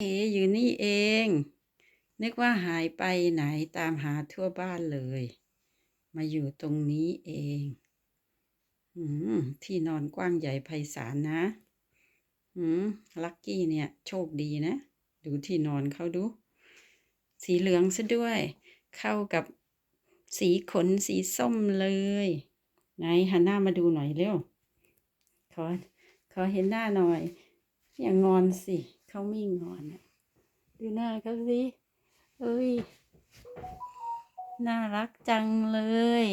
เออยู่นี่เอง นึกว่าหายไปไหนตามหาทั่วบ้านเลย มาอยู่ตรงนี้เองอืมที่นอนกว้างใหญ่ไพศาลนะอืมลักกี้เนี่ย โชคดีนะ ดูที่นอนเขาดู สีเหลืองซะด้วย เข้ากับสีขนสีส้มเลยไหนหันหน้ามาดูหน่อยเร็วขอขอเห็นหน้าหน่อย อย่างงอนสิ เขาไม่งอนอะดูหน้าเขาสิเอ้ย น่ารักจังเลย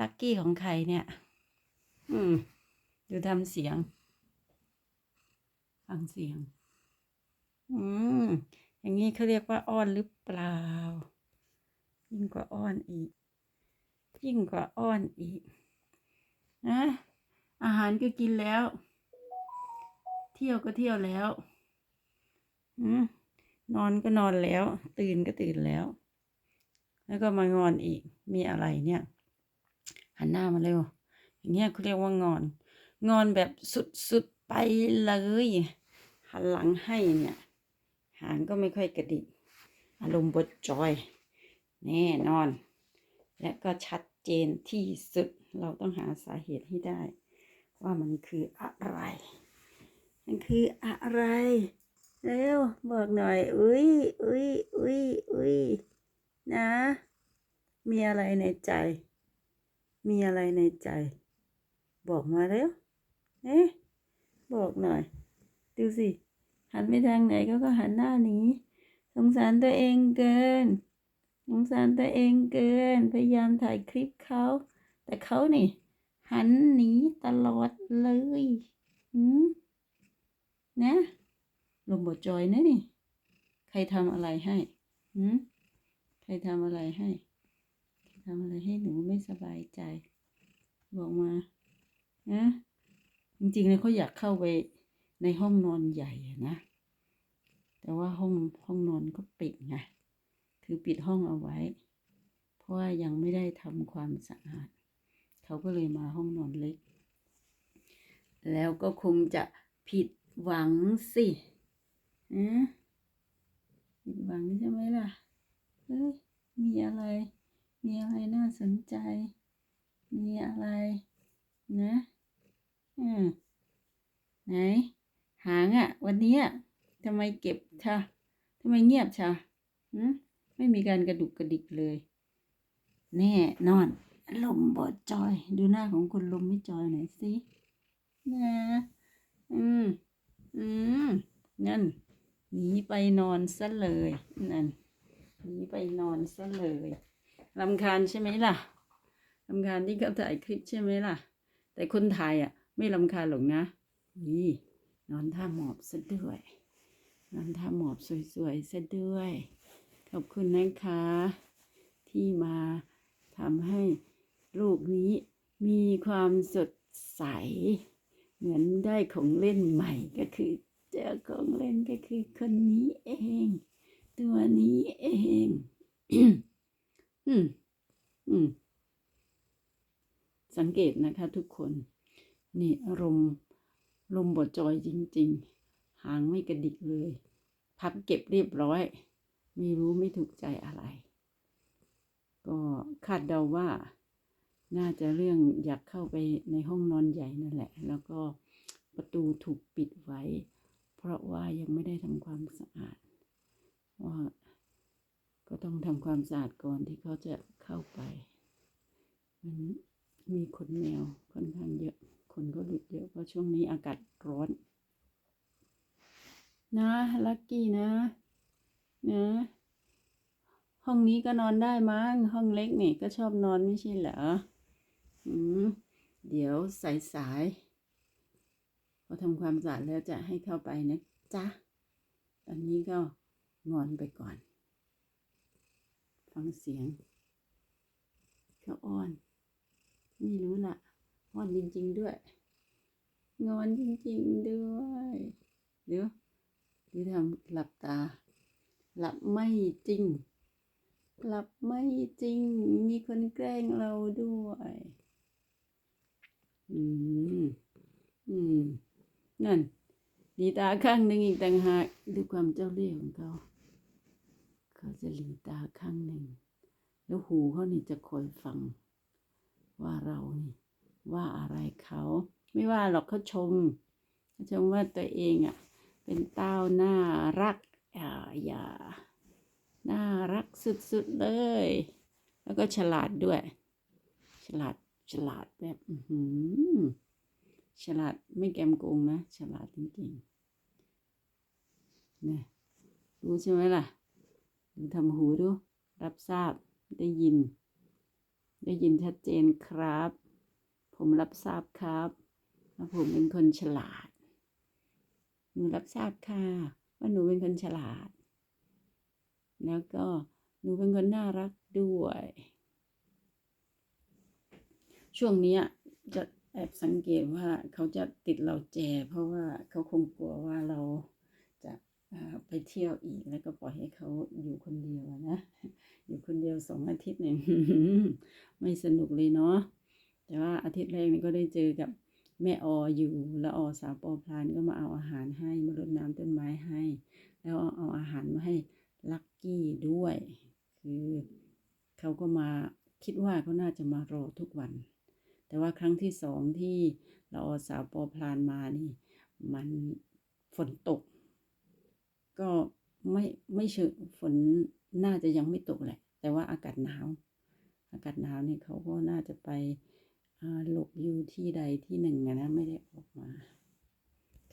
ลักกี้ของใครเนี่ย อืม ดูทำเสียง ฟังเสียง อืม อย่างนี้เขาเรียกว่าอ้อนหรือเปล่า ยิ่งกว่าอ้อนอีก ยิ่งกว่าอ้อนอีก นะ อาหารก็กินแล้ว เที่ยวก็เที่ยวแล้ว นอนก็นอนแล้ว ตื่นก็ตื่นแล้ว แล้วก็มางอนอีก มีอะไรเนี่ย หันหน้ามาเร็ว อย่างเงี้ยเขาเรียกว่างอน งอนแบบสุดๆไปเลย หันหลังให้เนี่ย หางก็ไม่ค่อยกระดิก อารมณ์บดจอย แน่นอน และก็ชัดเจนที่สุด เราต้องหาสาเหตุให้ได้ ว่ามันคืออะไร มันคืออะไร เร็วบอกหน่อยอุ้ยอุ้ยอุ้ยอุ้ยนะ มีอะไรในใจ มีอะไรในใจ บอกมาเร็วเอ๊ะบอกหน่อย ดูสิ หันไปทางไหนก็ก็หันหน้าหนีสงสารตัวเองเกินสงสารตัวเองเกิน พยายามถ่ายคลิปเขา แต่เขานี่ หันหนีตลอดเลยหืมนะ ลมบดจอยนะนี่ ใครทำอะไรให้หืมใครทำอะไรให้ใครทำอะไรให้หนูไม่สบายใจ บอกมานะจริงๆเลยเขาอยากเข้าไปในห้องนอนใหญ่นะ แต่ว่าห้องห้องนอนก็ปิดไงคือปิดห้องเอาไว้ เพราะว่ายังไม่ได้ทำความสะอาด เขาก็เลยมาห้องนอนเล็ก แล้วก็คงจะผิดหวังสิ อะผิดหวังใช่ไหมล่ะ เฮ้ย มีอะไร มีอะไรน่าสนใจ มีอะไร นะอืมไหน หางอะ่ะ วันนี้อะทำไมเก็บชะทำไมเงียบชะหืมไม่มีการกระดุกกระดิกเลย แน่นอน ลมบอดจอย ดูหน้าของคนลมไม่จอยหน่อยสินะ อืม อืม นั่น หนีไปนอนซะเลยนั่นหนีไปนอนซะเลยลำคาญใช่ไหมล่ะลำคาญที่เขาถ่ายคลิปใช่ไหมล่ะ แต่คนถ่ายอะ ไม่ลำคาญหรอกนะนี่นอนท่าหมอบซะด้วยนอนท่าหมอบสวยๆซะด้วย ขอบคุณนะคะ ที่มาทำให้ลูกนี้มีความสดใส เหมือนได้ของเล่นใหม่ก็คือ เจอของเล่นก็คือคนนี้เอง ตัวนี้เองอืมอืมสังเกตนะคะทุกคน นี่อารมณ์ลมบดจอยจริง ๆ หางไม่กระดิกเลย พับเก็บเรียบร้อย ไม่รู้ไม่ถูกใจอะไร ก็คาดเดาว่า น่าจะเรื่องอยากเข้าไปในห้องนอนใหญ่นั่นแหละ แล้วก็ประตูถูกปิดไว้ เพราะว่ายังไม่ได้ทำความสะอาด ว่าก็ต้องทำความสะอาดก่อนที่เขาจะเข้าไป มันมีขนแมวค่อนข้างเยอะ คนก็หลุดเยอะเพราะช่วงนี้อากาศร้อน นะลักกี้นะ นะห้องนี้ก็นอนได้มั้งห้องเล็กนี่ก็ชอบนอนไม่ใช่เหรอ อืม เดี๋ยวสายสาย พอทำความสะอาดแล้วจะให้เข้าไปนะจ๊ะ ตอนนี้ก็นอนไปก่อน ฟังเสียงเขาอ้อน ไม่รู้ล่ะอ้อนจริง ๆ ด้วย งอนจริง ๆ ด้วยเดี๋ยวเดี๋ยวทำหลับตา หลับไม่จริง หลับไม่จริง มีคนแกล้งเราด้วย อืม อืม นั่นหลีตาข้างหนึ่งอีกต่างหากด้วยความเจ้าเล่ห์ของเขา เขาจะหลีตาข้างหนึ่ง แล้วหูเขานี่จะคอยฟัง ว่าเรานี่ว่าอะไรเขา ไม่ว่าหรอกเขาชมเขาชมว่าตัวเองอะ เป็นเต้าน่ารักอ่าอย่าน่ารักสุดๆเลย แล้วก็ฉลาดด้วย ฉลาดฉลาดแบบ อือหือ ฉลาดไม่แกมโกงนะ ฉลาดจริงๆเนี่ยรู้ใช่ไหมล่ะดูทำหูดู รับทราบได้ยิน ได้ยินชัดเจนครับ ผมรับทราบครับว่าผมเป็นคนฉลาด หนูรับทราบค่ะ ว่าหนูเป็นคนฉลาด แล้วก็หนูเป็นคนน่ารักด้วย ช่วงนี้จะ แอบสังเกตว่าเขาจะติดเราแจ เพราะว่าเขาคงกลัวว่าเราจะไปเที่ยวอีกแล้วก็ปล่อยให้เขาอยู่คนเดียวนะ อยู่คนเดียวสองอาทิตย์เนี่ยไม่สนุกเลยเนาะแต่ว่าอาทิตย์แรกนี่ก็ได้เจอกับแม่ออยู่แล้วอสาวปอพลานก็มาเอาอาหารให้มารดน้ำต้นไม้ให้ แล้วเอาอาหารมาให้ลักกี้ด้วย คือเขาก็มาคิดว่าเขาน่าจะมารอทุกวัน แต่ว่าครั้งที่สองที่เราเอาสาวปอพลานมานี่ มันฝนตก ก็ไม่ไม่เชิงฝนน่าจะยังไม่ตกแหละ แต่ว่าอากาศหนาว อากาศหนาวนี่เขาก็น่าจะไปหลบอยู่ที่ใดที่หนึ่งนะไม่ได้ออกมา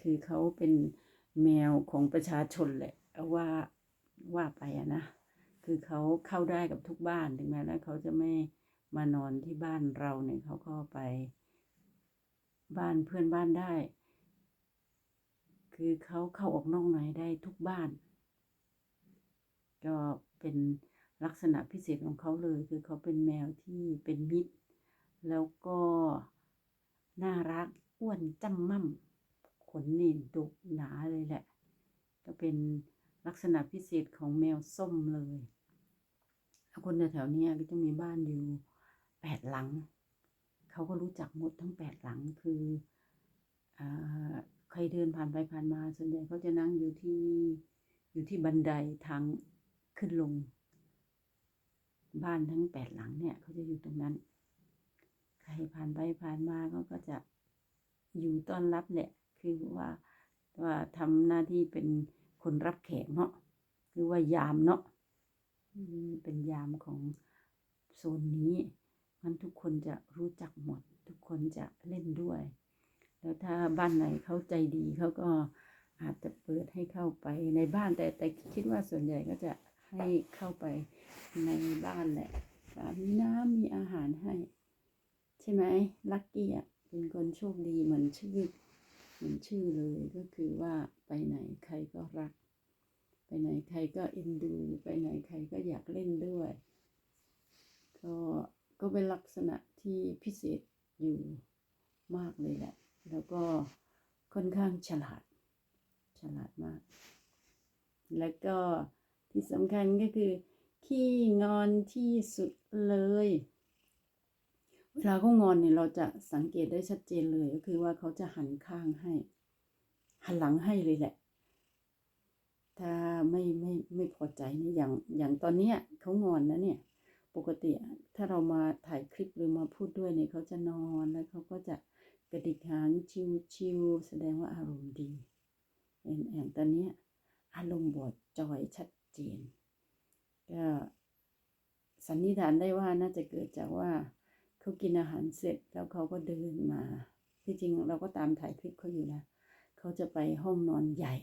คือเขาเป็นแมวของประชาชนแหละว่าว่าไปอะนะ คือเขาเข้าได้กับทุกบ้านถึงแม้แล้วเขาจะไม่ มานอนที่บ้านเราเนี่ยเขาก็ไป บ้านเพื่อนบ้านได้ คือเขาเข้าออกนอกในได้ทุกบ้าน ก็เป็นลักษณะพิเศษของเขาเลย คือเขาเป็นแมวที่เป็นมิตร แล้วก็น่ารักอ้วนจ้ำม่ำขนนี่ดุหนาเลยแหละ ก็เป็นลักษณะพิเศษของแมวส้มเลยแล้วคนแถวๆนี้ก็จะมีบ้านอยู่ แปดหลัง เขาก็รู้จักหมดทั้งแปดหลังคืออใครเดินผ่านไปผ่านมา ส่วนใหญ่เขาจะนั่งอยู่ที่อยู่ที่บันไดทางขึ้นลง บ้านทั้งแปดหลังเนี่ยเขาจะอยู่ตรงนั้น ใครผ่านไปผ่านมาเขาก็จะอยู่ต้อนรับแหละ คือว่าว่าทำหน้าที่เป็นคนรับแขกเนาะหรือว่ายามเนาะเป็นยามของโซนนี้ มันทุกคนจะรู้จักหมด ทุกคนจะเล่นด้วย แล้วถ้าบ้านไหนเขาใจดีเขาก็อาจจะเปิดให้เข้าไปในบ้านแต่แต่คิดว่าส่วนใหญ่ก็จะให้เข้าไปในบ้านแหละมีน้ำมีอาหารให้ ใช่ไหมลักกี้อะเป็นคนโชคดีเหมือนชื่อเหมือนชื่อเลยก็คือว่าไปไหนใครก็รัก ไปไหนใครก็เอ็นดู ไปไหนใครก็อยากเล่นด้วย ก็ ก็เป็นลักษณะที่พิเศษอยู่มากเลยแหละ แล้วก็ค่อนข้างฉลาด ฉลาดมาก แล้วก็ที่สำคัญก็คือ ขี้งอนที่สุดเลย เวลาเขางอนเนี่ยเราจะสังเกตได้ชัดเจนเลยก็คือว่าเขาจะหันข้างให้ หันหลังให้เลยแหละ ถ้าไม่ไม่ไม่พอใจนี่อย่างอย่างตอนเนี้ยเขางอนนะเนี่ย ปกติถ้าเรามาถ่ายคลิปหรือมาพูดด้วยเนี่ยเขาจะนอนแล้วเขาก็จะกระดิกหางชิวๆแสดงว่าอารมณ์ดีแอนแอนตอนนี้อารมณ์บอดจอยชัดเจนก็สันนิษฐานได้ว่าน่าจะเกิดจากว่าเขากินอาหารเสร็จแล้วเขาก็เดินมา ที่จริงเราก็ตามถ่ายคลิปเขาอยู่นะเขาจะไปห้องนอนใหญ่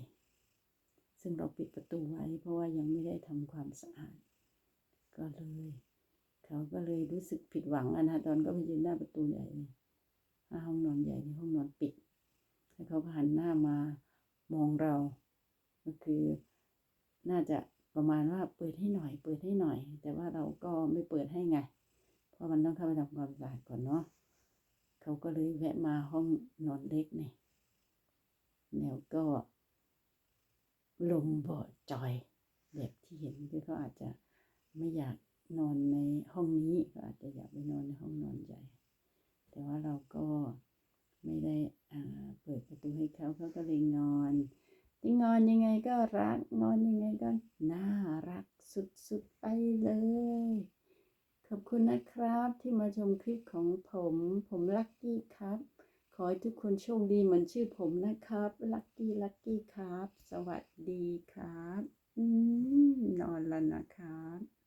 ซึ่งเราปิดประตูไว้เพราะว่ายังไม่ได้ทำความสะอาด ก็เลย เขาก็เลยรู้สึกผิดหวังอะนะตอนก็ไปยืนหน้าประตูใหญ่เลยอ่าห้องนอนใหญ่ในห้องนอนปิด แล้วเขาก็หันหน้ามามองเรา ก็คือ น่าจะประมาณว่าเปิดให้หน่อย เปิดให้หน่อย แต่ว่าเราก็ไม่เปิดให้ไง เพราะมันต้องเข้าไปทำความสะอาดก่อนเนาะเขาก็เลยแวะมาห้องนอนเล็กเนี่ยแล้วก็ลมบอจอย แบบที่เห็นคือเขาอาจจะไม่อยาก นอนในห้องนี้เขาอาจจะอยากไปนอนในห้องนอนใหญ่ แต่ว่าเราก็ไม่ได้อ่าเปิดประตูให้เขาเขาก็เลยงอนที่งอนยังไงก็รักงอนยังไงก็น่ารักสุดๆไปเลย ขอบคุณนะครับที่มาชมคลิปของผม ผมลักกี้ครับ ขอให้ทุกคนโชคดีเหมือนชื่อผมนะครับลักกี้ลักกี้ครับ สวัสดีครับนอนแล้วนะครับ